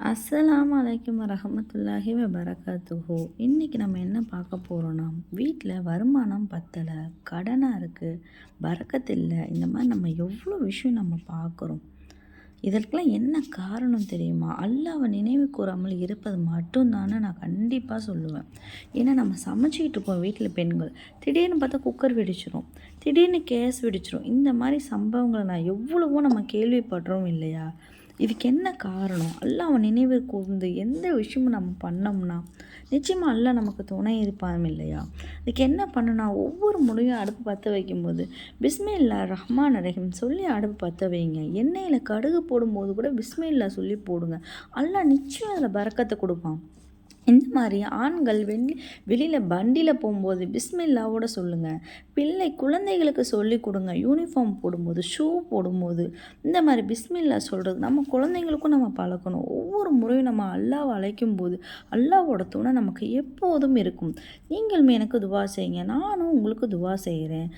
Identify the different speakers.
Speaker 1: அஸ்ஸலாம் வலைக்கம் வரமத்துல்லாஹி வபரகாத்துஹு. இன்றைக்கி நம்ம என்ன பார்க்க போகிறோன்னா வீட்டில் வருமானம் பத்தலை கடனாக இருக்குது பறக்கத்தில்லை இந்த மாதிரி நம்ம எவ்வளோ விஷயம் நம்ம பார்க்குறோம். இதற்கெல்லாம் என்ன காரணம் தெரியுமா? அல்லாவை நினைவு கூறாமல் இருப்பது மட்டும்தானே நான் கண்டிப்பாக சொல்லுவேன். ஏன்னா நம்ம சமைச்சிக்கிட்டு இருப்போம் வீட்டில் பெண்கள். திடீர்னு பார்த்தா குக்கர் வெடிச்சிரும். திடீர்னு கேஸ் வெடிச்சிரும். இந்த மாதிரி சம்பவங்களை நான் எவ்வளவோ நம்ம கேள்விப்படுறோம் இல்லையா? இதுக்கு என்ன காரணம்? அல்லாஹ் நினைவு கூர்ந்து எந்த விஷயமும் நம்ம பண்ணோம்னா நிச்சயமாக அல்ல நமக்கு துணை இருப்பான் இல்லையா? இதுக்கு என்ன பண்ணுனா ஒவ்வொரு முறையும் அடுப்பு பற்ற வைக்கும்போது பிஸ்மில்லா ரஹ்மான் ரஹீம் சொல்லி அடுப்பு பற்ற வைங்க. எண்ணெயில் கடுகு போடும்போது கூட பிஸ்மில்லா சொல்லி போடுங்க. எல்லாம் நிச்சயம் அதில் பறக்கத்தை கொடுப்பான். இந்த மாதிரி ஆண்கள் வெளி வெளியில் வண்டியில் போகும்போது பிஸ்மில்லாவோட சொல்லுங்கள் பிள்ளை குழந்தைகளுக்கு சொல்லி கொடுங்க. யூனிஃபார்ம் போடும்போது ஷூ போடும்போது இந்த மாதிரி பிஸ்மில்லா சொல்கிறது நம்ம குழந்தைங்களுக்கும் நம்ம பழக்கணும். ஒவ்வொரு முறையும் நம்ம அல்லாவை அழைக்கும் போது அல்லாவோட துணை நமக்கு எப்போதும் இருக்கும். நீங்களும் எனக்கு துவா செய்யுங்க. நானும் உங்களுக்கு துவா செய்கிறேன்